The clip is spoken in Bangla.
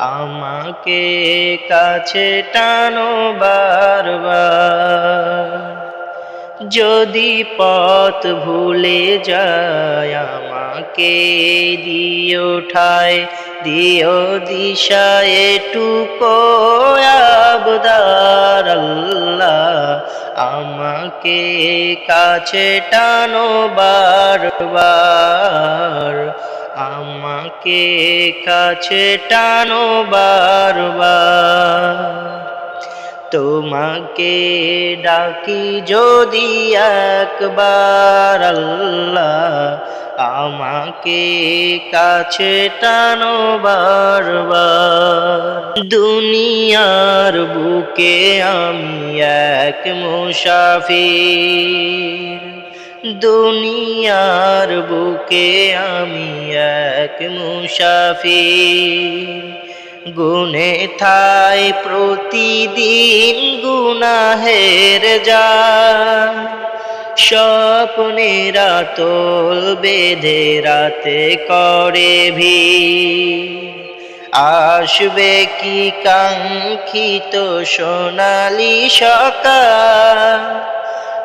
আমাকে কাছে টানো বারবার। যদি পথ ভুলে যায়, আমাকে দিও ঠায়, দিও দিশা এটুকো আবদার আল্লাহ। আমাকে কাছে টানো বারবার। আমাকে কাছে টানো বারবার। তোমাকে ডাকি যদি একবার আল্লাহ আমাকে কাছে টানো বারবার। দুনিয়ার বুকে আমি এক মুসাফির। দুনিয়ার বুকে আমি এক মুসাফির। গুনে থাই প্রতিদিন গুনাহের যান স্বপ্নেরা তোল বেঁধে রাতে করে ভি আসবে কি কাঙ্ক্ষিত সোনালি সকাল?